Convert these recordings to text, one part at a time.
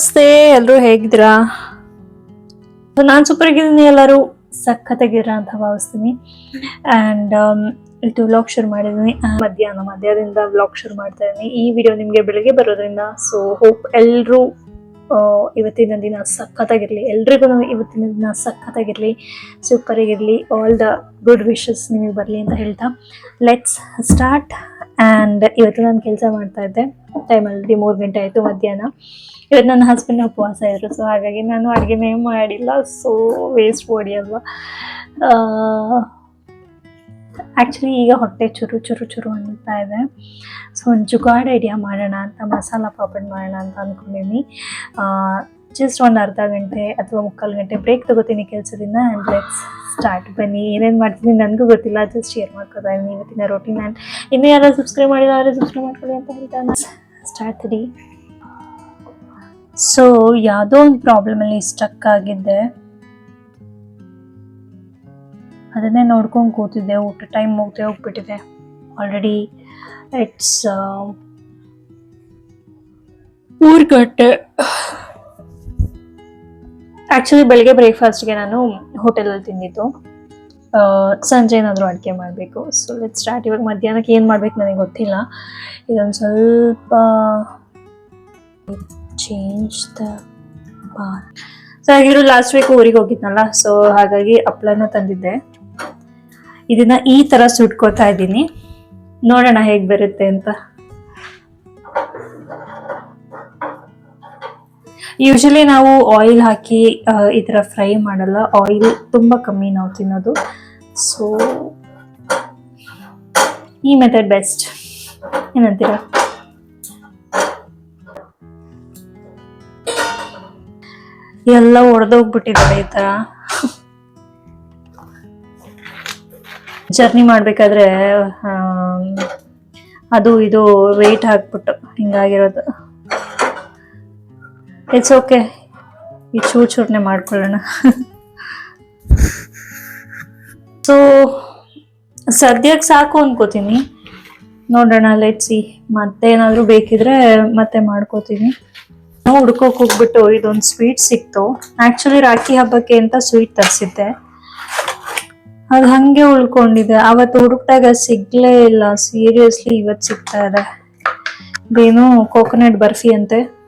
ನಮಸ್ತೆ ಎಲ್ಲರೂ ಹೇಗಿದ್ದೀರಾ? ನಾನು ಸೂಪರ್ ಆಗಿದ್ದೀನಿ, ಎಲ್ಲರೂ ಸಖತ್ತಾಗಿರ ಅಂತ ಭಾವಿಸ್ತೀನಿ. ಆ್ಯಂಡ್ ಇದು ವ್ಲಾಗ್ ಶುರು ಮಾಡಿದ್ದೀನಿ. ಮಧ್ಯಾಹ್ನ, ಮಧ್ಯಾಹ್ನದಿಂದ ವ್ಲಾಗ್ ಶುರು ಮಾಡ್ತಾ ಇದ್ದೀನಿ. ಈ ವಿಡಿಯೋ ನಿಮಗೆ ಬೆಳಗ್ಗೆ ಬರೋದ್ರಿಂದ ಸೊ ಹೋಪ್ ಎಲ್ಲರೂ ಇವತ್ತಿನ ದಿನ ಸಖತ್ತಾಗಿರಲಿ. ಎಲ್ರಿಗೂ ಇವತ್ತಿನ ದಿನ ಸಖತ್ತಾಗಿರಲಿ ಸೂಪರಾಗಿರಲಿ ಆಲ್ ದ ಗುಡ್ ವಿಶಸ್ ನಿಮಗೆ ಬರಲಿ ಅಂತ ಹೇಳ್ತಾ. ಲೆಟ್ಸ್ ಸ್ಟಾರ್ಟ್ ಆ್ಯಂಡ್ ಇವತ್ತು ನಾನು ಕೆಲಸ ಮಾಡ್ತಾ ಇದ್ದೆ. ಟೈಮ್ ಆಲ್ರೆಡಿ ಮೂರು ಗಂಟೆ ಆಯಿತು ಮಧ್ಯಾಹ್ನ. ಇವತ್ತು ನನ್ನ ಹಸ್ಬೆಂಡ್ ಉಪವಾಸ ಇದ್ರು. ಸೊ ಹಾಗಾಗಿ ನಾನು ಅಡುಗೆನೇ ಮಾಡಿಲ್ಲ. ಸೊ ವೇಸ್ಟ್ ಬಾಡಿ ಅಲ್ವಾ. ಆ್ಯಕ್ಚುಲಿ ಈಗ ಹೊಟ್ಟೆ ಚುರು ಚುರು ಚುರು ಅನ್ನುತ್ತಾ ಇದೆ. ಸೊ ಒಂದು ಜುಗಾಡ್ ಐಡಿಯಾ ಮಾಡೋಣ ಅಂತ, ಮಸಾಲ ಪಾಪಡ್ ಮಾಡೋಣ ಅಂತ ಅಂದ್ಕೊಂಡಿದ್ದೀನಿ ಜಸ್ಟ್ ಒಂದು ಅರ್ಧ ಗಂಟೆ ಅಥವಾ ಮುಕ್ಕಾಲು ಗಂಟೆ ಬ್ರೇಕ್ ತಗೋತೀನಿ ಕೆಲಸದಿಂದ ಆ್ಯಂಡ್ ಲೆಟ್ಸ್ ಸ್ಟಾರ್ಟ್ ಬನ್ನಿ, ಏನೇನು ಮಾಡ್ತೀನಿ ನನಗೂ ಗೊತ್ತಿಲ್ಲ ಜಸ್ಟ್ ಶೇರ್ ಮಾಡ್ಕೋತಾ ಇವತ್ತಿನ ರೋಟಿ ಆ್ಯಂಡ್ ಇನ್ನೂ ಯಾರು ಸಬ್ಸ್ಕ್ರೈಬ್ ಮಾಡಿಲ್ಲ ಅವರೇ ಸಬ್ಸ್ಕ್ರೈಬ್ ಮಾಡ್ಕೊಳ್ಳಿ ಅಂತ ಹೇಳ್ತಾನೆ ಸ್ಟಾರ್ಟ್ ರೀ ಸೊ ಯಾವುದೋ ಒಂದು ಪ್ರಾಬ್ಲಮಲ್ಲಿ ಸ್ಟಕ್ ಆಗಿದ್ದೆ. ಅದನ್ನೇ ನೋಡ್ಕೊಂಡು ಕೂತಿದ್ದೆ, ಊಟ ಟೈಮ್ ಮುಗ್ದೆ ಹೋಗ್ಬಿಟ್ಟಿದೆ. ಆಲ್ರೆಡಿ ಇಟ್ಸ್ ಊರ್ಗಟ್ಟೆ. ಗಂಟೆ ಆ್ಯಕ್ಚುಲಿ ಬೆಳಗ್ಗೆ ಬ್ರೇಕ್ಫಾಸ್ಟ್ಗೆ ನಾನು ಹೋಟೆಲಲ್ಲಿ ತಿಂದಿದ್ದು. ಸಂಜೆ ಏನಾದರೂ ಅಡುಗೆ ಮಾಡಬೇಕು. ಸೊ ಲೆಟ್ ಸ್ಟಾರ್ಟ್ ಇವಾಗ ಮಧ್ಯಾಹ್ನಕ್ಕೆ ಏನು ಮಾಡ್ಬೇಕು ನನಗೆ ಗೊತ್ತಿಲ್ಲ. ಇದೊಂದು ಸ್ವಲ್ಪ ಚೇಂಜ್ ದ ಸೊ ಹಾಗಿರೋ ಲಾಸ್ಟ್ ವೀಕ್ ಊರಿಗೆ ಹೋಗಿದ್ನಲ್ಲ. ಸೊ ಹಾಗಾಗಿ ಹಪ್ಳನ ತಂದಿದ್ದೆ. ಇದನ್ನ ಈ ತರ ಸುಟ್ಕೋತಾ ಇದ್ದೀನಿ. ನೋಡೋಣ ಹೇಗ್ ಬರುತ್ತೆ ಅಂತ. ಯೂಶಲಿ ನಾವು ಆಯಿಲ್ ಹಾಕಿ ಈ ಥರ ಫ್ರೈ ಮಾಡಲ್ಲ. ಆಯಿಲ್ ತುಂಬ ಕಮ್ಮಿ ನಾವು ತಿನ್ನೋದು. ಸೊ ಈ ಮೆಥಡ್ ಬೆಸ್ಟ್ ಏನಂತೀರಾ? ಎಲ್ಲ ಒಡೆದೋಗ್ಬಿಟ್ಟಿದ್ದಾರೆ ಈ ಥರ. ಜರ್ನಿ ಮಾಡಬೇಕಾದ್ರೆ ಅದು ಇದು ವೆಯ್ಟ್ ಹಾಕ್ಬಿಟ್ಟು ಹಿಂಗಾಗಿರೋದು. ಇಟ್ಸ್ ಓಕೆ ಈ ಚೂರು ಮಾಡ್ಕೊಳ್ಳೋಣ. ಸೊ ಸದ್ಯಕ್ಕೆ ಸಾಕು ಅನ್ಕೋತೀನಿ. ನೋಡೋಣ ಲೆಟ್ಸಿ ಮತ್ತೆ ಏನಾದರೂ ಬೇಕಿದ್ರೆ ಮತ್ತೆ ಮಾಡ್ಕೋತೀನಿ. ಹುಡ್ಕೋಕ್ ಹೋಗ್ಬಿಟ್ಟು ಇದೊಂದು ಸ್ವೀಟ್ ಸಿಕ್ತು. ಆ್ಯಕ್ಚುಲಿ ರಾಖಿ ಹಬ್ಬಕ್ಕೆ ಅಂತ ಸ್ವೀಟ್ ತರಿಸಿದ್ದೆ. ಅದು ಹಾಗೆ ಉಳ್ಕೊಂಡಿದೆ. ಅವತ್ತು ಹುಡುಕ್ದಾಗ ಸಿಗ್ಲೇ ಇಲ್ಲ. ಸೀರಿಯಸ್ಲಿ ಇವತ್ತು ಸಿಗ್ತಾ ಇದೆ. ಇದೇನು ಕೋಕೋನಟ್ ಬರ್ಫಿ ಅಂತೆ.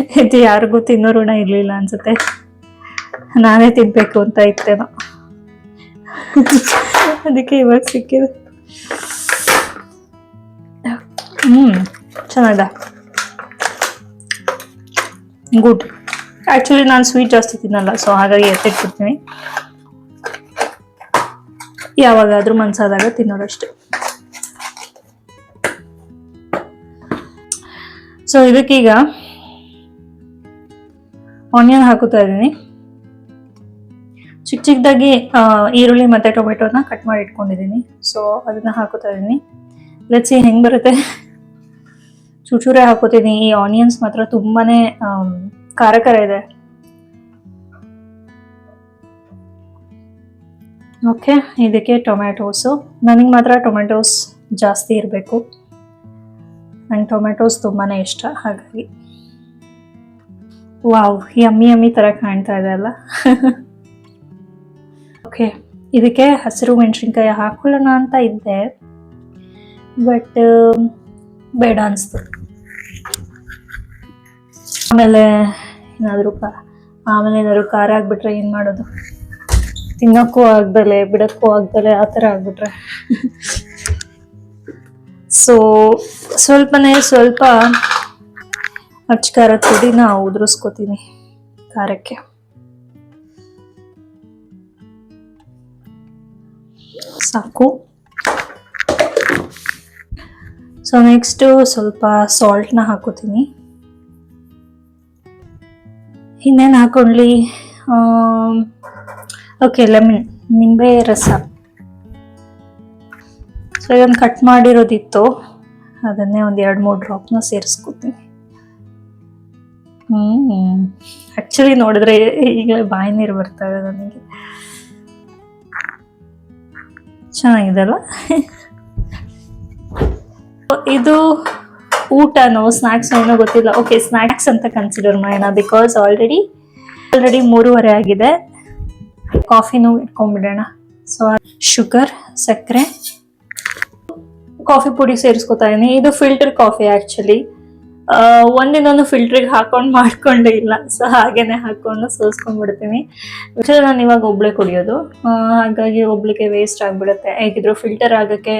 ಇದು ಯಾರಿಗೂ ತಿನ್ನೋ ಋಣ ಇರಲಿಲ್ಲ ಅನ್ಸುತ್ತೆ. ನಾನೇ ತಿನ್ಬೇಕು ಅಂತ ಇತ್ತೇನೋ. ಅದಕ್ಕೆ ಇವಾಗ ಸಿಕ್ಕಿದೆ. ಹ್ಮ್, ಚೆನ್ನಾಗಿದೆ. ಗುಡ್ ಆಕ್ಚುಲಿ ನಾನು ಸ್ವೀಟ್ ಜಾಸ್ತಿ ತಿನ್ನಲ್ಲ ಸೊ ಹಾಗಾಗಿ ಎತ್ತಿಟ್ಬಿಡ್ತೀನಿ ಯಾವಾಗಾದ್ರೂ ಮನ್ಸಾದಾಗ ತಿನ್ನೋದಷ್ಟೇ. ಸೊ ಇದಕ್ಕೀಗ ಆನಿಯನ್ ಹಾಕುತ್ತಾ ಇದ್ದೀನಿ. ಚಿಕ್ಕ ಚಿಕ್ಕದಾಗಿ ಈರುಳ್ಳಿ ಮತ್ತು ಟೊಮೆಟೊನ ಕಟ್ ಮಾಡಿ ಇಟ್ಕೊಂಡಿದ್ದೀನಿ. ಸೊ ಅದನ್ನ ಹಾಕುತ್ತಾ ಇದ್ದೀನಿ. ಲೆಟ್ಸಿ ಹೆಂಗ್ ಬರುತ್ತೆ. ಚೂಚೂರೆ ಹಾಕೋತೀನಿ ಈ ಆನಿಯನ್ಸ್ ಮಾತ್ರ ಖಾರ ಖಾರ ಇದೆ. ಓಕೆ ಇದಕ್ಕೆ ಟೊಮ್ಯಾಟೋಸು ನನಗೆ ಮಾತ್ರ ಟೊಮೆಟೋಸ್ ಜಾಸ್ತಿ ಇರಬೇಕು. ನಂಗೆ ಟೊಮೆಟೋಸ್ ತುಂಬಾ ಇಷ್ಟ. ಹಾಗಾಗಿ ವಾವ್ ಯಮ್ಮಿ ಯಮ್ಮಿ ಥರ ಕಾಣ್ತಾ ಇದೆ ಅಲ್ಲ? ಓಕೆ ಇದಕ್ಕೆ ಹಸಿರು ಮೆಣಸಿನ್ಕಾಯಿ ಹಾಕೊಳ್ಳೋಣ ಅಂತ ಇದ್ದೆ. ಬಟ್ ಬೇಡ ಅನಿಸ್ತು. ಆಮೇಲೆ ಏನಾದರೂ ಕಾ, ಆಮೇಲೆ ಏನಾದ್ರು ಖಾರ ಆಗಿಬಿಟ್ರೆ ಏನು ಮಾಡೋದು? ತಿನ್ನೋಕ್ಕೂ ಆಗ್ದಲೆ ಬಿಡೋಕ್ಕೂ ಆಗ್ದಲೆ ಆ ಥರ ಆಗ್ಬಿಟ್ರೆ. ಸೊ ಸ್ವಲ್ಪನೇ ಸ್ವಲ್ಪ ಖಾರದ ಪುಡಿನ ಉದುರಿಸ್ಕೋತೀನಿ ಖಾರಕ್ಕೆ. ಸಾಕು. ಸೊ ನೆಕ್ಸ್ಟು ಸ್ವಲ್ಪ ಸಾಲ್ಟ್ನ ಹಾಕೋತೀನಿ. ಇನ್ನೇನು ಹಾಕೊಳ್ಳಿ ಓಕೆ ಲೆಮನ್ ನಿಂಬೆ ರಸ. ಸೊ ಇದನ್ನು ಕಟ್ ಮಾಡಿರೋದಿತ್ತು. ಅದನ್ನೇ ಒಂದು ಎರಡು ಮೂರು ಡ್ರಾಪ್ನ ಸೇರಿಸ್ಕೊತೀನಿ. ಆಕ್ಚುಲಿ ನೋಡಿದ್ರೆ ಈಗಲೇ ಬಾಯಿ ನೀರು ಬರ್ತಾ ಇದೆ ನನಗೆ. ಚೆನ್ನಾಗಿದೆ ಅಲ್ಲ ಇದು ಊಟನೋ ಸ್ನಾಕ್ಸ್ ಏನೋ ಗೊತ್ತಿಲ್ಲ. ಓಕೆ ಸ್ನಾಕ್ಸ್ ಅಂತ ಕನ್ಸಿಡರ್ ಮಾಡೋಣ. ಬಿಕಾಸ್ ಆಲ್ರೆಡಿ ಆಲ್ರೆಡಿ ಮೂರುವರೆ ಆಗಿದೆ. ಕಾಫಿನೂ ಇಟ್ಕೊಂಡ್ಬಿಡೋಣ. ಸೊ ಶುಗರ್ ಸಕ್ಕರೆ. ಕಾಫಿ ಪುಡಿ ಸೇರಿಸ್ಕೊತಾ ಇದೀನಿ. ಇದು ಫಿಲ್ಟರ್ ಕಾಫಿ ಆಕ್ಚುಲಿ ಒಂದಿನೊಂದು ಫಿಲ್ಟ್ರಿಗೆ ಹಾಕೊಂಡು ಮಾಡ್ಕೊಂಡೇ ಇಲ್ಲ. ಸೊ ಹಾಗೇನೆ ಹಾಕೊಂಡು ಸೋಸ್ಕೊಂಡ್ಬಿಡ್ತೀನಿ. ನಾನು ಇವಾಗ ಒಬ್ಳೆ ಕುಡಿಯೋದು. ಹಾಗಾಗಿ ಒಬ್ಳಿಗೆ ವೇಸ್ಟ್ ಆಗಿಬಿಡುತ್ತೆ. ಹೇಗಿದ್ರು ಫಿಲ್ಟರ್ ಆಗೋಕ್ಕೆ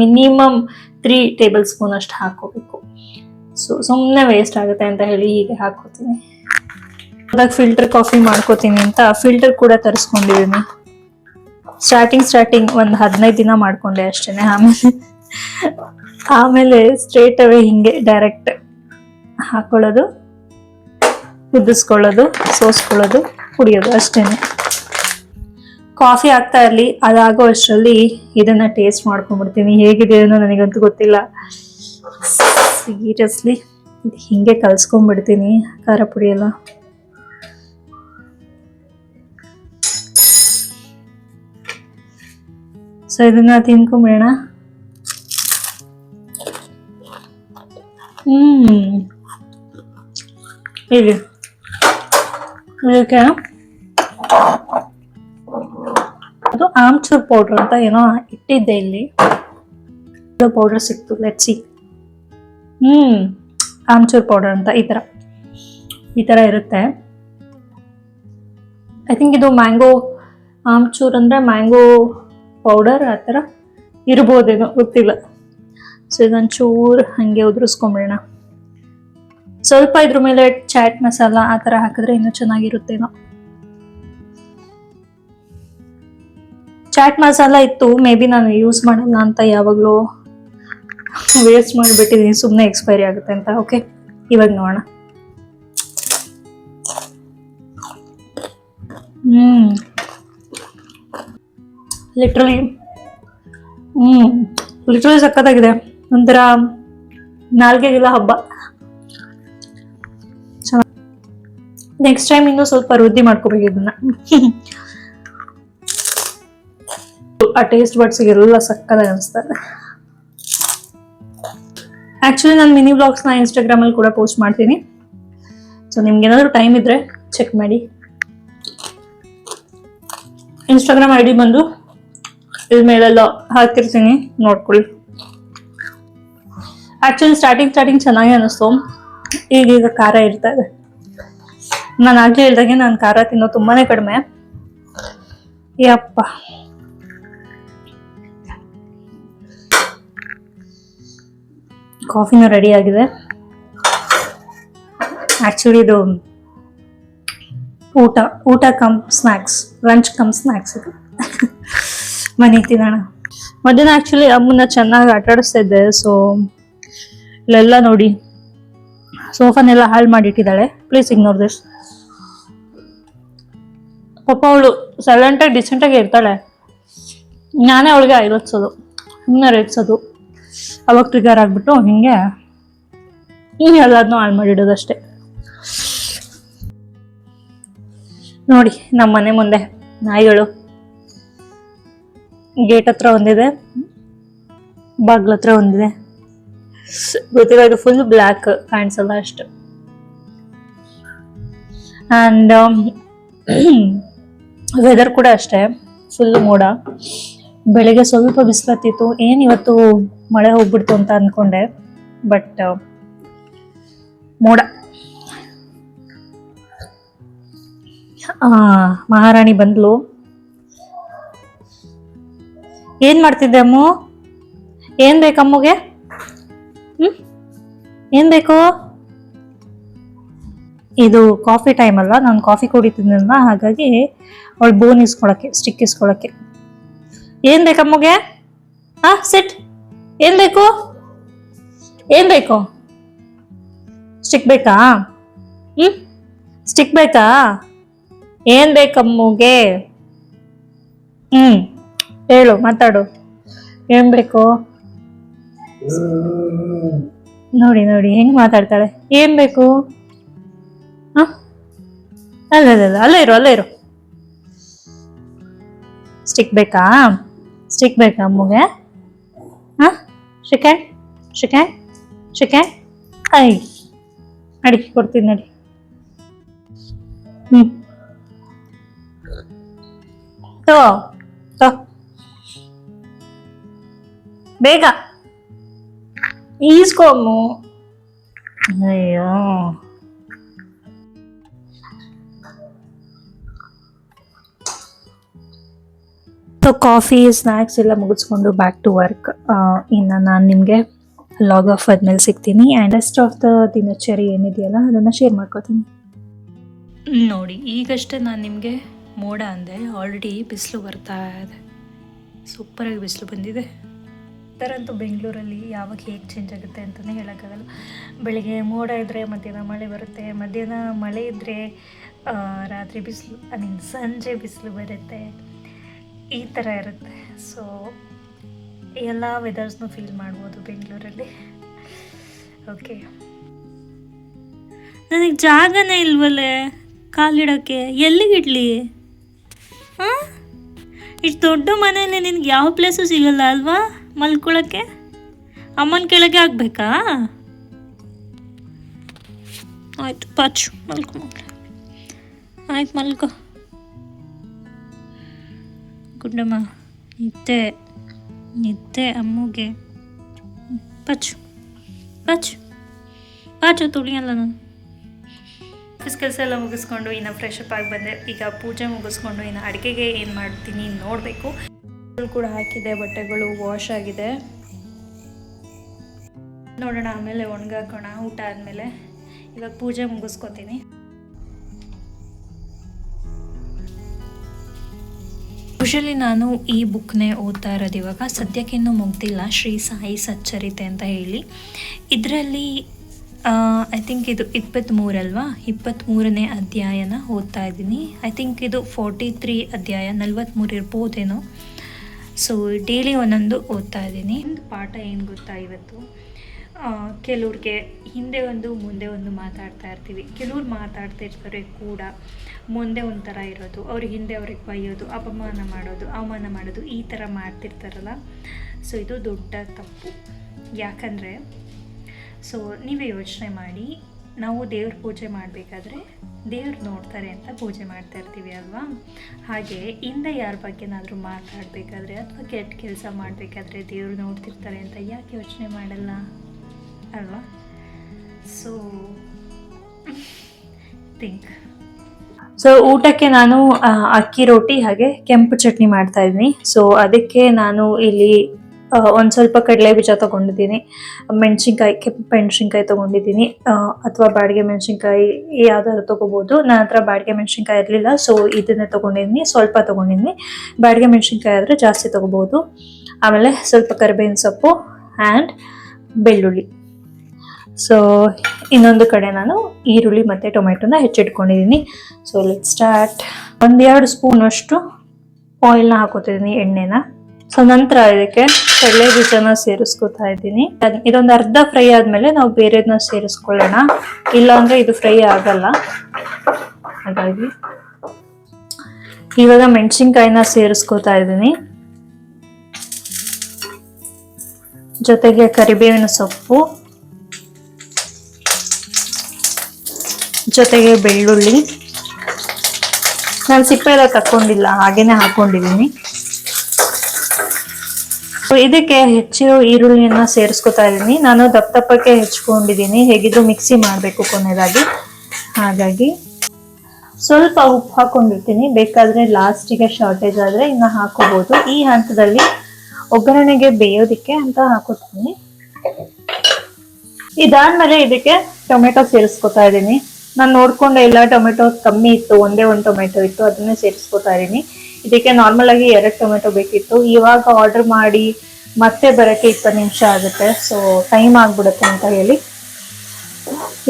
ಮಿನಿಮಮ್ ತ್ರೀ ಟೇಬಲ್ ಸ್ಪೂನ್ ಅಷ್ಟು ಹಾಕೋಬೇಕು. ಸೊ ಸುಮ್ಮನೆ ವೇಸ್ಟ್ ಆಗುತ್ತೆ ಅಂತ ಹೇಳಿ ಹೀಗೆ ಹಾಕೋತೀನಿ. ಅದಾಗ ಫಿಲ್ಟರ್ ಕಾಫಿ ಮಾಡ್ಕೋತೀನಿ ಅಂತ ಫಿಲ್ಟರ್ ಕೂಡ ತರಿಸ್ಕೊಂಡಿದ್ದೀನಿ ಸ್ಟಾರ್ಟಿಂಗ್ ಸ್ಟಾರ್ಟಿಂಗ್ ಒಂದು ಹದಿನೈದು ದಿನ ಮಾಡ್ಕೊಂಡೆ ಅಷ್ಟೇ ಆಮೇಲೆ. ಆಮೇಲೆ ಸ್ಟ್ರೇಟ್ ಅವೇ ಹಿಂಗೆ ಡೈರೆಕ್ಟ್ ಹಾಕೊಳ್ಳೋದು, ಕುದಿಸ್ಕೊಳ್ಳೋದು, ಸೋಸ್ಕೊಳ್ಳೋದು, ಕುಡಿಯೋದು ಅಷ್ಟೇ ಕಾಫಿ ಆಗ್ತಾ ಇರಲಿ ಅದಾಗೋ ಅಷ್ಟರಲ್ಲಿ ಇದನ್ನ ಟೇಸ್ಟ್ ಮಾಡ್ಕೊಂಡ್ಬಿಡ್ತೀನಿ. ಹೇಗಿದೆ ಅನ್ನೋ ನನಗಂತೂ ಗೊತ್ತಿಲ್ಲ. ಸೀರಿಯಸ್ಲಿ ಹಿಂಗೆ ಕಲ್ಸ್ಕೊಂಡ್ಬಿಡ್ತೀನಿ, ಖಾರ ಪುಡಿ ಎಲ್ಲ. ಸೊ ಇದನ್ನ ತಿನ್ಕೊಂಬಿಡೋಣ. ಹ್ಮ್. ಇದೆ ಇದಕ್ಕೆ ಅದು ಆಮ್ಚೂರ್ ಪೌಡರ್ ಅಂತ ಏನೋ ಇಟ್ಟಿದ್ದೆ ಇಲ್ಲಿ. ಪೌಡರ್ ಸಿಕ್ತು. ಲೆಟ್ಸಿ ಹ್ಮ್ ಆಮ್ಚೂರ್ ಪೌಡರ್ ಅಂತ ಈ ತರ. ಈ ತರ ಇರುತ್ತೆ. ಐ ಥಿಂಕ್ ಇದು ಮ್ಯಾಂಗೋ ಆಮ್ಚೂರ್ ಅಂದ್ರೆ ಮ್ಯಾಂಗೋ ಪೌಡರ್ ಆ ಥರ ಇರ್ಬೋದೇನೋ ಗೊತ್ತಿಲ್ಲ. ಸೊ ಇದೊಂಚೂರು ಹಾಗೆ ಉದುರಿಸ್ಕೊಂಬಿಡೋಣ. ಸ್ವಲ್ಪ ಇದ್ರ ಮೇಲೆ ಚಾಟ್ ಮಸಾಲ ಆ ಥರ ಹಾಕಿದ್ರೆ ಇನ್ನೂ ಚೆನ್ನಾಗಿರುತ್ತೇನೋ ಚಾಟ್ ಮಸಾಲ ಇತ್ತು ಮೇ ಬಿ ನಾನು ಯೂಸ್ ಮಾಡಲ್ಲ ಅಂತ ಯಾವಾಗಲೂ ವೇಸ್ಟ್ ಮಾಡಿಬಿಟ್ಟಿದ್ದೀನಿ ಸುಮ್ಮನೆ ಎಕ್ಸ್ಪೈರಿ ಆಗುತ್ತೆ ಅಂತ. ಓಕೆ ಇವಾಗ ನೋಡೋಣ. ಹ್ಞೂ ಲಿಟ್ರಲಿ ಹ್ಞೂ ಲಿಟ್ರಲಿ ಸಕ್ಕತ್ತಾಗಿದೆ ಒಂಥರ ನಾಲ್ಗೆಗೆಲ್ಲ ಹಬ್ಬ. ನೆಕ್ಸ್ಟ್ ಟೈಮ್ ಇನ್ನೂ ಸ್ವಲ್ಪ ವೃದ್ಧಿ ಮಾಡ್ಕೊಬೇಕು ಇದನ್ನ. ಆ ಟೇಸ್ಟ್ ಬಡ್ಸ್ಗೆಲ್ಲ ಸಕ್ಕದಾಗಿ ಅನಿಸ್ತದೆ. ಆಕ್ಚುಲಿ ನಾನು ಮಿನಿ ಬ್ಲಾಗ್ಸ್ನ ಇನ್ಸ್ಟಾಗ್ರಾಮಲ್ಲಿ ಕೂಡ ಪೋಸ್ಟ್ ಮಾಡ್ತೀನಿ. ಸೊ ನಿಮ್ಗೆ ಏನಾದರೂ ಟೈಮ್ ಇದ್ರೆ ಚೆಕ್ ಮಾಡಿ. ಇನ್ಸ್ಟಾಗ್ರಾಮ್ ಐ ಡಿ ಬಂದು ಇದ್ರ ಮೇಲೆಲ್ಲ ಹಾಕಿರ್ತೀನಿ ನೋಡ್ಕೊಳ್ಳಿ ಆಕ್ಚುಲಿ ಸ್ಟಾರ್ಟಿಂಗ್ ಸ್ಟಾರ್ಟಿಂಗ್ ಚೆನ್ನಾಗಿ ಅನಿಸ್ತು. ಈಗೀಗ ಖಾರ ಇರ್ತಾ ಇದೆ. ನಾನು ಆಗ್ಲೇ ಹೇಳ್ದಾಗೆ ನಾನು ಖಾರ ತಿನ್ನೋ ತುಂಬಾನೇ ಕಡಿಮೆ. ಯಪ್ಪ. ಕಾಫಿನೂ ರೆಡಿ ಆಗಿದೆ. ಆ್ಯಕ್ಚುಲಿ ಇದು ಊಟ ಊಟ cum snacks lunch cum snacks ಇದು. ಮನೆಗೆ ತಿನ್ನೋಣ. ಮಧ್ಯಾಹ್ನ ಆ್ಯಕ್ಚುಲಿ ಅಮ್ಮನ್ನ ಚೆನ್ನಾಗಿ ಆಟಾಡಿಸ್ತಾ ಇದ್ದೆ ಸೊ ಇಲ್ಲೆಲ್ಲ ನೋಡಿ ಸೋಫಾನೆಲ್ಲ ಹಾಳು ಮಾಡಿಟ್ಟಿದ್ದಾಳೆ. ಪ್ಲೀಸ್ ಇಗ್ನೋರ್ ದಿಸ್ ಪಾಪ ಅವಳು ಸೈಲೆಂಟಾಗಿ ಡಿಸೆಂಟಾಗಿ ಇರ್ತಾಳೆ. ನಾನೇ ಅವಳಿಗೆ ಐವತ್ಸೋದು ಸುಮ್ಮನೆ ರೇಟ್ಸೋದು ಅವಾಗ ಟ್ರಿಗರ್ ಆಗಿಬಿಟ್ಟು ಹಿಂಗೆ ಹಿಂಗೆ ಎಲ್ಲದನ್ನೂ ಹಾಳು ಮಾಡಿಡೋದಷ್ಟೇ. ನೋಡಿ ನಮ್ಮ ಮನೆ ಮುಂದೆ ನಾಯಿಗಳು ಗೇಟ್ ಹತ್ರ ಒಂದಿದೆ ಬಾಗ್ಲ ಹತ್ರ ಒಂದಿದೆ. ಗೊತ್ತಿಲ್ಲ, ಇದು ಫುಲ್ ಬ್ಲ್ಯಾಕ್ ಕಾಣಿಸಲ್ಲ ಅಷ್ಟು. ಆ್ಯಂಡ್ ವೆದರ್ ಕೂಡ ಅಷ್ಟೇ ಫುಲ್ ಮೋಡ. ಬೆಳಿಗ್ಗೆ ಸ್ವಲ್ಪ ಬಿಸಿಲತ್ತಿತ್ತು ಏನು ಇವತ್ತು ಮಳೆ ಹೋಗ್ಬಿಡ್ತು ಅಂತ ಅಂದ್ಕೊಂಡೆ ಬಟ್ ಮೋಡ. ಆ, ಮಹಾರಾಣಿ ಬಂದ್ಲು. ಏನ್ ಮಾಡ್ತಿದ್ದೆ ಅಮ್ಮು? ಏನ್ ಬೇಕಮ್ಮಗೆ ಹ್ಮ್? ಏನ್ ಬೇಕು? ಇದು ಕಾಫಿ ಟೈಮ್ ಅಲ್ಲ, ನಾನು ಕಾಫಿ ಕುಡಿತಿದ್ದಲ್ಲ ಹಾಗಾಗಿ ಅವಳು ಬೋನ್ ಇಸ್ಕೊಳಕ್ಕೆ ಸ್ಟಿಕ್ ಇಸ್ಕೊಳಕ್ಕೆ. ಏನ್ ಬೇಕಮ್ಮಗೆ ಹಾ ಸೆಟ್ ಏನ್ ಬೇಕು? ಏನ್ ಬೇಕು? ಸ್ಟಿಕ್ ಬೇಕಾ? ಹ್ಮ್? ಸ್ಟಿಕ್ ಬೇಕಾ? ಏನ್ ಬೇಕಮ್ಮಗೆ ಹ್ಮ್, ಹೇಳು, ಮಾತಾಡು. ಏನ್ ಬೇಕು? ನೋಡಿ ನೋಡಿ, ಹೆಂಗ್ ಮಾತಾಡ್ತಾಳೆ? ಏನ್ ಬೇಕು? ಅಲ್ಲ ಅಲ್ಲ ಅಲ್ಲ ಅಲ್ಲೇ ಇರು ಅಲ್ಲೇ ಇರು ಸ್ಟಿಕ್ ಬೇಕಾ ಸ್ಟಿಕ್ ಬೇಕಾ ಅಮ್ಮಗೆ ಹಾ ಚಿಕನ್ ಚಿಕನ್ ಚಿಕನ್ ಐ ನಡಿ ಕೊಡ್ತೀನಿ ನಡಿ ಹ್ಮ್ ತೋ ತೋ ಬೇಗ ಈಸ್ಕೊಮ್ಮು ಅಯ್ಯೋ ಸೊ ಕಾಫಿ ಸ್ನ್ಯಾಕ್ಸ್ ಎಲ್ಲ ಮುಗಿಸ್ಕೊಂಡು ಬ್ಯಾಕ್ ಟು ವರ್ಕ್ ಇನ್ನು ನಾನು ನಿಮಗೆ ಲಾಗ್ ಆಫ್ ಆದ್ಮೇಲೆ ಸಿಗ್ತೀನಿ. ಆ್ಯಂಡ್ ರೆಸ್ಟ್ ಆಫ್ ದ ದಿನಚರಿ ಏನಿದೆಯಲ್ಲ, ಅದನ್ನು ಶೇರ್ ಮಾಡ್ಕೋತೀನಿ. ನೋಡಿ, ಈಗಷ್ಟೇ ನಾನು ನಿಮಗೆ ಮೋಡ ಅಂದೆ ಆಲ್ರೆಡಿ ಬಿಸಿಲು ಬರ್ತಾ ಇದೆ. ಸೂಪರಾಗಿ ಬಿಸಿಲು ಬಂದಿದೆ. ಅಂತೂ ಬೆಂಗಳೂರಲ್ಲಿ ಯಾವಾಗ ಹೇಗೆ ಚೇಂಜ್ ಆಗುತ್ತೆ ಅಂತಲೇ ಹೇಳೋಕ್ಕಾಗಲ್ಲ. ಬೆಳಿಗ್ಗೆ ಮೋಡ ಇದ್ದರೆ ಮಧ್ಯಾಹ್ನ ಮಳೆ ಬರುತ್ತೆ. ಮಧ್ಯಾಹ್ನ ಮಳೆ ಇದ್ದರೆ ರಾತ್ರಿ ಬಿಸಿಲು ಐ ಮೀನ್ ಸಂಜೆ ಬಿಸಿಲು ಬರುತ್ತೆ. ಈ ಥರ ಇರುತ್ತೆ. ಸೊ ಎಲ್ಲ ವೆದರ್ಸ್ನು ಫೀಲ್ ಮಾಡ್ಬೋದು ಬೆಂಗಳೂರಲ್ಲಿ. ಓಕೆ ನನಗೆ ಜಾಗನೇ ಇಲ್ವಲ್ಲೇ? ಕಾಲಿಡೋಕ್ಕೆ ಎಲ್ಲಿಗಿಡ್ಲಿ ಹಾಂ? ಇಷ್ಟು ದೊಡ್ಡ ಮನೆಯಲ್ಲಿ ನಿನಗೆ ಯಾವ ಪ್ಲೇಸು ಸಿಗಲ್ಲ ಅಲ್ವಾ? ಮಲ್ಕೊಳ್ಳೋಕ್ಕೆ ಅಮ್ಮನ ಕೆಳಗೆ ಆಗಬೇಕಾ? ಆಯಿತು ಪಾಚು ಮಲ್ಕೊ ಆಯ್ತು, ಮಲ್ಕೊ. ಗುಡ್ಡಮ್ಮ ನಿದ್ದೆ ನಿದ್ದೆ ಅಮ್ಮಗೆ. ಪಚ್ಚು ಪಚ್ಚು ಪಾಚು ತುಳಿಯಲ್ಲ ನಾನು. ಆಫೀಸ್ ಕೆಲಸ ಎಲ್ಲ ಮುಗಿಸ್ಕೊಂಡು ಇನ್ನು ಫ್ರೆಶ್ ಆಗಿ ಬಂದೆ. ಈಗ ಪೂಜೆ ಮುಗಿಸ್ಕೊಂಡು ಇನ್ನು ಅಡುಗೆಗೆ ಏನು ಮಾಡ್ತೀನಿ ನೋಡಬೇಕು. ಕೂಡ ಹಾಕಿದೆ, ಬಟ್ಟೆಗಳು ವಾಶ್ ಆಗಿದೆ. ನೋಡೋಣ, ಆಮೇಲೆ ಒಣಗಾಕೋಣ, ಊಟ ಆದಮೇಲೆ. ಇವಾಗ ಪೂಜೆ ಮುಗಿಸ್ಕೊತೀನಿ. ಯೂಶಲಿ ನಾನು ಈ ಬುಕ್ನೇ ಓದ್ತಾ ಇರೋದು ಇವಾಗ. ಸದ್ಯಕ್ಕಿನ್ನು ಮುಗ್ದಿಲ್ಲ. ಶ್ರೀ ಸಾಯಿ ಸಚ್ಚರಿತೆ ಅಂತ ಹೇಳಿ. ಇದರಲ್ಲಿ ಐ ಥಿಂಕ್ ಇದು ಇಪ್ಪತ್ತ್ಮೂರಲ್ವಾ ಇಪ್ಪತ್ತ್ಮೂರನೇ ಅಧ್ಯಾಯನ ಓದ್ತಾ ಇದ್ದೀನಿ. ಐ ಥಿಂಕ್ ಇದು ಫೋರ್ಟಿ ತ್ರೀ ಅಧ್ಯಾಯ ನಲ್ವತ್ತ್ಮೂರು ಇರ್ಬೋದೇನೋ. ಸೊ ಡೈಲಿ ಒಂದೊಂದು ಓದ್ತಾ ಇದ್ದೀನಿ. ಒಂದು ಪಾಠ ಏನು ಗೊತ್ತಾ ಇವತ್ತು? ಕೆಲವ್ರಿಗೆ ಹಿಂದೆ ಒಂದು, ಮುಂದೆ ಒಂದು ಮಾತಾಡ್ತಾ ಇರ್ತೀವಿ. ಕೆಲವ್ರು ಮಾತಾಡ್ತಿರ್ತಾರೆ ಕೂಡ. ಮುಂದೆ ಒಂಥರ ಇರೋದು, ಅವ್ರ ಹಿಂದೆ ಅವ್ರಿಗೆ ಬೈಯೋದು, ಅಪಮಾನ ಮಾಡೋದು, ಅವಮಾನ ಮಾಡೋದು, ಈ ಥರ ಮಾಡ್ತಿರ್ತಾರಲ್ಲ. ಸೊ ಇದು ದೊಡ್ಡ ತಪ್ಪು. ಯಾಕಂದರೆ ಸೊ ನೀವೇ ಯೋಚನೆ ಮಾಡಿ, ನಾವು ದೇವ್ರ ಪೂಜೆ ಮಾಡಬೇಕಾದ್ರೆ ದೇವ್ರು ನೋಡ್ತಾರೆ ಅಂತ ಪೂಜೆ ಮಾಡ್ತಾ ಇರ್ತೀವಿ ಅಲ್ವಾ? ಹಾಗೆ, ಹಿಂದೆ ಯಾರ ಬಗ್ಗೆನಾದರೂ ಮಾತಾಡಬೇಕಾದ್ರೆ ಅಥವಾ ಕೆಟ್ಟ ಕೆಲಸ ಮಾಡಬೇಕಾದ್ರೆ ದೇವ್ರು ನೋಡ್ತಿರ್ತಾರೆ ಅಂತ ಯಾಕೆ ಯೋಚನೆ ಮಾಡಲ್ಲ? ಅಲ್ವಾ? ಸೊ ಥಿಂಕ್ ಸೊ ಊಟಕ್ಕೆ ನಾನು ಅಕ್ಕಿ ರೊಟ್ಟಿ ಹಾಗೆ ಕೆಂಪು ಚಟ್ನಿ ಮಾಡ್ತಾ ಇದ್ದೀನಿ. ಸೊ ಅದಕ್ಕೆ ನಾನು ಇಲ್ಲಿ ಒಂದು ಸ್ವಲ್ಪ ಕಡಲೆ ಬೀಜ ತೊಗೊಂಡಿದ್ದೀನಿ. ಮೆಣಸಿನ್ಕಾಯಿ, ಕೆಂಪು ಮೆಣಸಿನ್ಕಾಯಿ ತಗೊಂಡಿದ್ದೀನಿ. ಅಥವಾ ಬಾಡಿಗೆ ಮೆಣಸಿನ್ಕಾಯಿ ಯಾವ್ದಾದ್ರು ತೊಗೋಬೋದು. ನನ್ನ ಹತ್ರ ಬಾಡಿಗೆ ಮೆಣಸಿನ್ಕಾಯಿ ಇರಲಿಲ್ಲ. ಸೊ ಇದನ್ನೇ ತಗೊಂಡಿದ್ದೀನಿ. ಸ್ವಲ್ಪ ತಗೊಂಡಿದ್ದೀನಿ. ಬಾಡಿಗೆ ಮೆಣಸಿನ್ಕಾಯಿ ಆದರೆ ಜಾಸ್ತಿ ತೊಗೋಬೋದು. ಆಮೇಲೆ ಸ್ವಲ್ಪ ಕರಿಬೇವಿನ ಸೊಪ್ಪು ಆ್ಯಂಡ್ ಬೆಳ್ಳುಳ್ಳಿ. ಸೊ ಇನ್ನೊಂದು ಕಡೆ ನಾನು ಈರುಳ್ಳಿ ಮತ್ತು ಟೊಮೆಟೊನ ಹೆಚ್ಚಿಟ್ಕೊಂಡಿದ್ದೀನಿ. ಸೊ ಲೆಟ್ ಸ್ಟಾರ್ಟ್ ಒಂದೆರಡು ಸ್ಪೂನಷ್ಟು ಆಯಿಲ್ನ ಹಾಕೋತಿದ್ದೀನಿ, ಎಣ್ಣೆನ. ಸೊ ನಂತರ ಇದಕ್ಕೆ ಕಡಲೆ ಬೀಜನ ಸೇರಿಸ್ಕೊತಾ ಇದ್ದೀನಿ. ಇದೊಂದು ಅರ್ಧ ಫ್ರೈ ಆದಮೇಲೆ ನಾವು ಬೇರೆದನ್ನ ಸೇರಿಸ್ಕೊಳ್ಳೋಣ. ಇಲ್ಲಾಂದ್ರೆ ಇದು ಫ್ರೈ ಆಗಲ್ಲ. ಹಾಗಾಗಿ ಇವಾಗ ಮೆಣಸಿನ್ಕಾಯಿನ ಸೇರಿಸ್ಕೊತಾ ಇದ್ದೀನಿ. ಜೊತೆಗೆ ಕರಿಬೇವಿನ ಸೊಪ್ಪು. ಜೊತೆಗೆ ಬೆಳ್ಳುಳ್ಳಿ. ನಾನು ಸಿಪ್ಪೆ ಎಲ್ಲ ತಕ್ಕೊಂಡಿಲ್ಲ, ಹಾಗೇನೆ ಹಾಕೊಂಡಿದ್ದೀನಿ ಇದಕ್ಕೆ ಹೆಚ್ಚಿರೋ ಈರುಳ್ಳಿಯನ್ನ ಸೇರಿಸ್ಕೊತಾ ಇದ್ದೀನಿ ನಾನು ದಪ್ಪ ದಪ್ಪಕ್ಕೆ ಹೆಚ್ಕೊಂಡಿದ್ದೀನಿ ಹೇಗಿದ್ರು ಮಿಕ್ಸಿ ಮಾಡಬೇಕು ಕೊನೆಯದಾಗಿ ಹಾಗಾಗಿ ಸ್ವಲ್ಪ ಉಪ್ಪು ಹಾಕೊಂಡಿರ್ತೀನಿ. ಬೇಕಾದ್ರೆ ಲಾಸ್ಟಿಗೆ ಶಾರ್ಟೇಜ್ ಆದ್ರೆ ಇನ್ನು ಹಾಕೋಬಹುದು ಈ ಹಂತದಲ್ಲಿ ಒಗ್ಗರಣೆಗೆ ಬೇಯೋದಿಕ್ಕೆ ಅಂತ ಹಾಕೋತೀನಿ. ಇದಾದ್ಮೇಲೆ ಇದಕ್ಕೆ ಟೊಮೆಟೊ ಸೇರಿಸ್ಕೊತಾ ಇದ್ದೀನಿ ನಾನು ನೋಡ್ಕೊಂಡೆ ಎಲ್ಲ ಟೊಮೆಟೊ ಕಮ್ಮಿ ಇತ್ತು, ಒಂದೇ ಒಂದು ಟೊಮೆಟೊ ಇತ್ತು, ಅದನ್ನೇ ಸೇರಿಸ್ಕೊತಾ ಇದೀನಿ ಇದಕ್ಕೆ ನಾರ್ಮಲ್ ಆಗಿ ಎರಡು ಟೊಮೆಟೊ ಬೇಕಿತ್ತು. ಇವಾಗ ಆರ್ಡರ್ ಮಾಡಿ ಮತ್ತೆ ಬರೋಕ್ಕೆ ಇಪ್ಪತ್ತು ನಿಮಿಷ ಆಗುತ್ತೆ ಸೊ ಟೈಮ್ ಆಗ್ಬಿಡುತ್ತೆ ಅಂತ ಹೇಳಿ.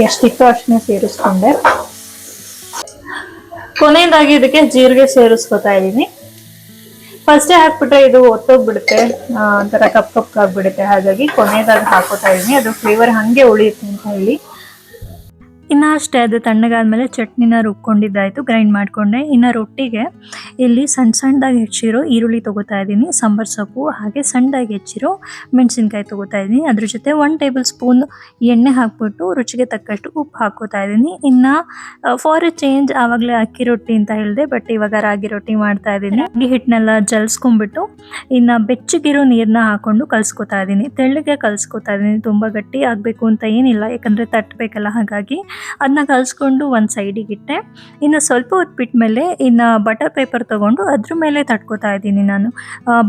ಎಷ್ಟಿತ್ತು ಅಷ್ಟನ್ನೇ ಸೇರಿಸ್ಕೊಂಡೆ. ಕೊನೆಯದಾಗಿ ಇದಕ್ಕೆ ಜೀರಿಗೆ ಸೇರಿಸ್ಕೊತಾ ಇದ್ದೀನಿ. ಫಸ್ಟೇ ಹಾಕ್ಬಿಟ್ರೆ ಇದು ಒತ್ತೋಗ್ಬಿಡುತ್ತೆ ಒಂಥರ ಕಪ್ ಕಪ್ ಆಗ್ಬಿಡುತ್ತೆ, ಹಾಗಾಗಿ ಕೊನೆಯದಾಗಿ ಹಾಕೋತಾ ಇದ್ದೀನಿ. ಅದು ಫ್ಲೇವರ್ ಹಂಗೆ ಉಳಿಯುತ್ತೆ ಅಂತ ಹೇಳಿ. ಇನ್ನು ಅಷ್ಟೇ, ಅದು ತಣ್ಣಗಾದ್ಮೇಲೆ ಚಟ್ನಿನ ರುಬ್ಕೊಂಡಿದ್ದಾಯಿತು ಗ್ರೈಂಡ್ ಮಾಡಿಕೊಂಡೆ. ಇನ್ನು ರೊಟ್ಟಿಗೆ ಇಲ್ಲಿ ಸಣ್ಣ ಸಣ್ಣದಾಗಿ ಹೆಚ್ಚಿರೋ ಈರುಳ್ಳಿ ತೊಗೋತಾ ಇದ್ದೀನಿ, ಸಾಂಬಾರ್ ಸೊಪ್ಪು, ಹಾಗೆ ಸಣ್ಣದಾಗಿ ಹೆಚ್ಚಿರೋ ಮೆಣಸಿನ್ಕಾಯಿ ತೊಗೋತಾ ಇದ್ದೀನಿ. ಅದ್ರ ಜೊತೆ ಒನ್ ಟೇಬಲ್ ಸ್ಪೂನ್ ಎಣ್ಣೆ ಹಾಕ್ಬಿಟ್ಟು ರುಚಿಗೆ ತಕ್ಕಷ್ಟು ಉಪ್ಪು ಹಾಕೋತಾ ಇದ್ದೀನಿ. ಇನ್ನ ಫಾರ್ ಎ ಚೇಂಜ್ ಆವಾಗಲೇ ಅಕ್ಕಿ ರೊಟ್ಟಿ ಅಂತ ಹೇಳಿದೆ ಬಟ್ ಇವಾಗ ರಾಗಿ ರೊಟ್ಟಿ ಮಾಡ್ತಾ ಇದ್ದೀನಿ. ರಾಗಿ ಹಿಟ್ಟನ್ನೆಲ್ಲ ಜಲ್ಸ್ಕೊಂಡ್ಬಿಟ್ಟು ಇನ್ನ ಬೆಚ್ಚಗಿರೋ ನೀರನ್ನ ಹಾಕೊಂಡು ಕಲ್ಸ್ಕೊತಾ ಇದ್ದೀನಿ. ತೆಳ್ಳಗೆ ಕಲ್ಸ್ಕೊತಾ ಇದ್ದೀನಿ, ತುಂಬಾ ಗಟ್ಟಿ ಆಗಬೇಕು ಅಂತ ಏನಿಲ್ಲ, ಯಾಕಂದ್ರೆ ತಟ್ಟಬೇಕಲ್ಲ ಹಾಗಾಗಿ ಅದನ್ನ ಕಲಿಸ್ಕೊಂಡು ಒಂದು ಸೈಡಿಗೆ ಇಟ್ಟೆ. ಇನ್ನು ಸ್ವಲ್ಪ ಹೊತ್ತು ಬಿಟ್ಮೇಲೆ ಇನ್ನು ಬಟರ್ ಪೇಪರ್ ತಗೊಂಡು ಅದ್ರ ಮೇಲೆ ತಟ್ಕೋತಾ ಇದ್ದೀನಿ ನಾನು.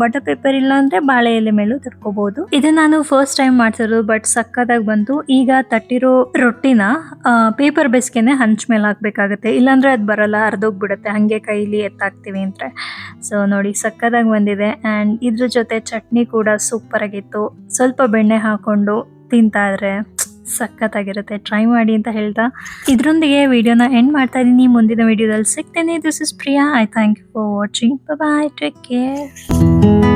ಬಟರ್ ಪೇಪರ್ ಇಲ್ಲ ಅಂದರೆ ಬಾಳೆ ಎಲೆ ಮೇಲೂ ತಟ್ಕೋಬೋದು. ಇದು ನಾನು ಫಸ್ಟ್ ಟೈಮ್ ಮಾಡ್ತಿರೋದು ಬಟ್ ಸಕ್ಕದಾಗಿ ಬಂತು. ಈಗ ತಟ್ಟಿರೋ ರೊಟ್ಟಿನ ಪೇಪರ್ ಬೇಸ್ಗೆನೆ ಹಂಚ್ ಮೇಲೆ ಹಾಕ್ಬೇಕಾಗತ್ತೆ. ಇಲ್ಲಾಂದ್ರೆ ಅದು ಬರಲ್ಲ ಅರ್ಧೋಗ್ಬಿಡುತ್ತೆ ಹಂಗೆ ಕೈಲಿ ಎತ್ತಾಕ್ತೀವಿ ಅಂದರೆ. ಸೊ ನೋಡಿ ಸಕ್ಕದಾಗಿ ಬಂದಿದೆ. ಆ್ಯಂಡ್ ಇದ್ರ ಜೊತೆ ಚಟ್ನಿ ಕೂಡ ಸೂಪರ್ ಆಗಿತ್ತು. ಸ್ವಲ್ಪ ಬೆಣ್ಣೆ ಹಾಕೊಂಡು ತಿಂತಾ ಇದ್ರೆ. ಸಖತ್ತಾಗಿರುತ್ತೆ. ಟ್ರೈ ಮಾಡಿ ಅಂತ ಹೇಳ್ತಾ ಇದರೊಂದಿಗೆ ವಿಡಿಯೋನ ಎಂಡ್ ಮಾಡ್ತಾ ಇದ್ದೀನಿ. ಮುಂದಿನ ವಿಡಿಯೋದಲ್ಲಿ ಸಿಗ್ತೇನೆ. This is Priya. I thank you for watching bye take care